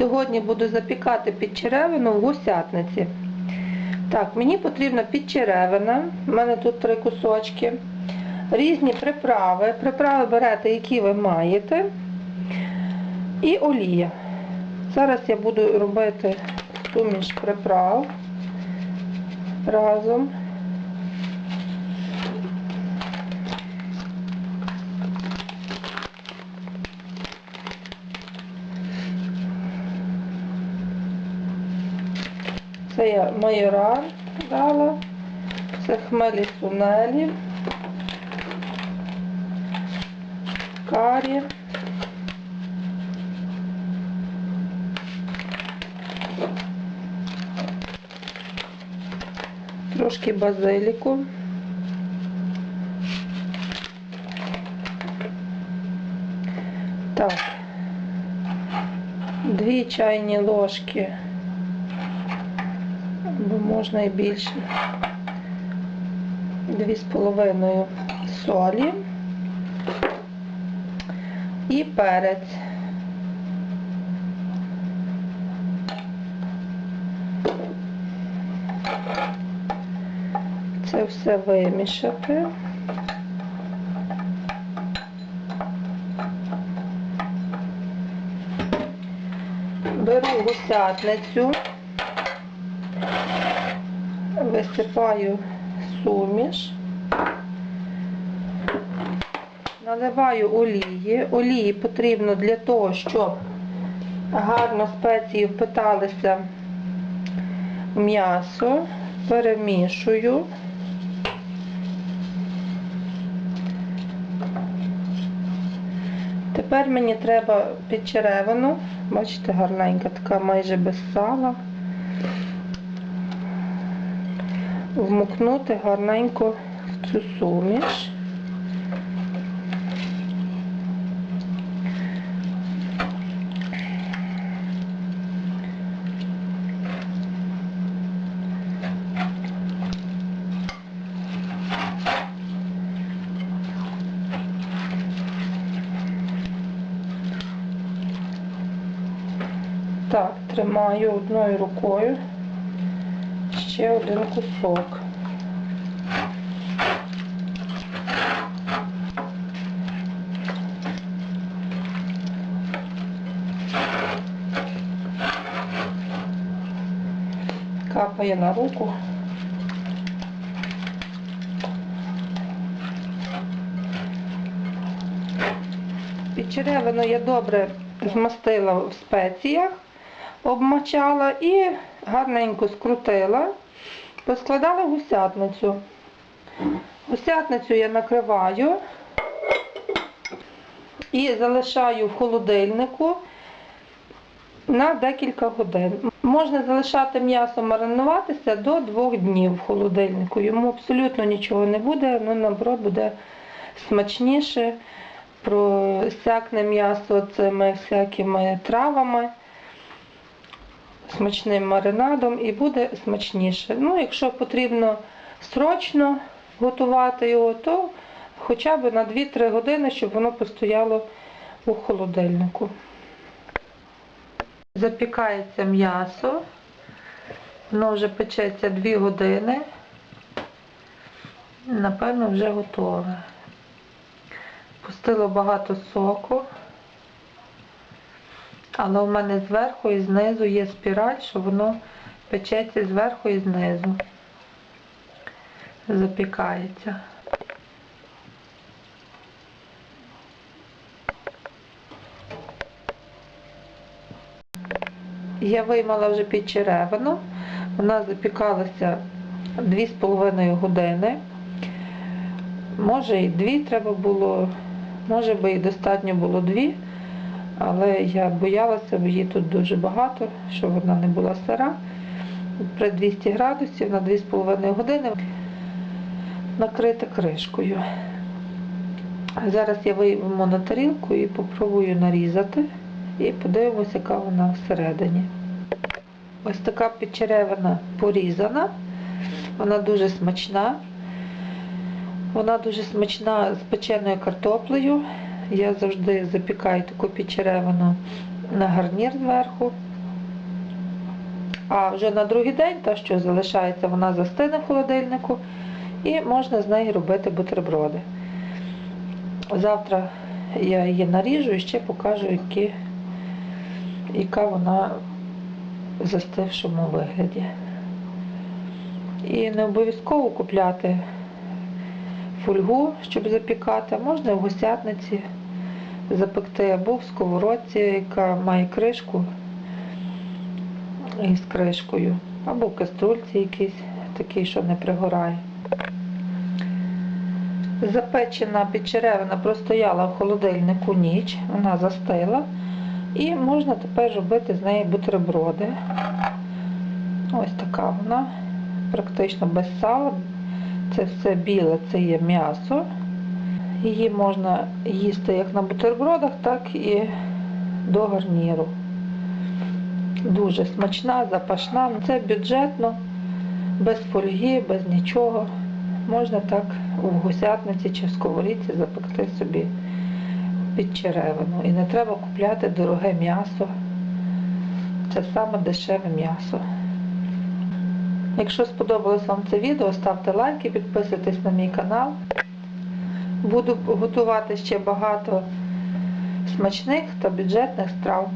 Сьогодні буду запікати підчеревину в гусятниці. Так, мені потрібна підчеревина, у мене тут три кусочки, різні приправи. Приправи берете, які ви маєте, і олія. Зараз я буду робити суміш приправ разом. Це я майоран дала, це хмелі сунелі, карі. Трошки базиліку. Так, дві чайні ложки можна і більше. Дві з половиною солі і перець. Це все вимішати. Беру гусятницю висипаю суміш, наливаю олії. Олії потрібно для того, щоб гарно спеції впиталися в м'ясо, перемішую. Тепер мені треба підчеревину, бачите, гарненька, така майже без сала. Вмокнути гарненько в цю суміш. Так, тримаю одною рукою ще один кусок. Капає на руку. Підчеревину я добре змастила в спеціях, обмочала і гарненько скрутила, поскладала гусятницю. Гусятницю я накриваю і залишаю в холодильнику на декілька годин. Можна залишати м'ясо маринуватися до двох днів в холодильнику. Йому абсолютно нічого не буде, ну наоборот буде смачніше, просякне м'ясо цими всякими травами, смачним маринадом і буде смачніше. Ну, якщо потрібно срочно готувати його, то хоча б на 2-3 години, щоб воно постояло у холодильнику. Запікається м'ясо, воно вже печеться 2 години. Напевно, вже готове. Пустило багато соку, але у мене зверху і знизу є спіраль, що воно печеться зверху і знизу. Запікається. Я виймала вже підчеревину, вона запікалася 2,5 години. Може і дві треба було, може би і достатньо було дві, але я боялася, бо її тут дуже багато, щоб вона не була сира. При 200 градусів на 2,5 години накрита кришкою. Зараз я вийму на тарілку і попробую нарізати і подивимося, яка вона всередині. Ось така підчеревина порізана, вона дуже смачна. Вона дуже смачна з печеною картоплею. Я завжди запікаю таку підчеревину на гарнір зверху. А вже на другий день та, що залишається, вона застине в холодильнику і можна з неї робити бутерброди. Завтра я її наріжу і ще покажу, які, яка вона в застившому вигляді. І не обов'язково купляти фольгу, щоб запікати, можна в гусятниці запекти або в сковородці, яка має кришку із кришкою, або в каструльці якийсь такий, що не пригорає. Запечена підчеревина простояла в холодильнику ніч, вона застила. І можна тепер робити з неї бутерброди. Ось така вона, практично без сала. Це все біле, це є м'ясо. Її можна їсти як на бутербродах, так і до гарніру. Дуже смачна, запашна. Це бюджетно, без фольги, без нічого. Можна так у гусятниці чи в сковорідці запекти собі під черевину. І не треба купляти дороге м'ясо. Це саме дешеве м'ясо. Якщо сподобалось вам це відео, ставте лайки, підписуйтесь на мій канал. Буду готувати ще багато смачних та бюджетних страв.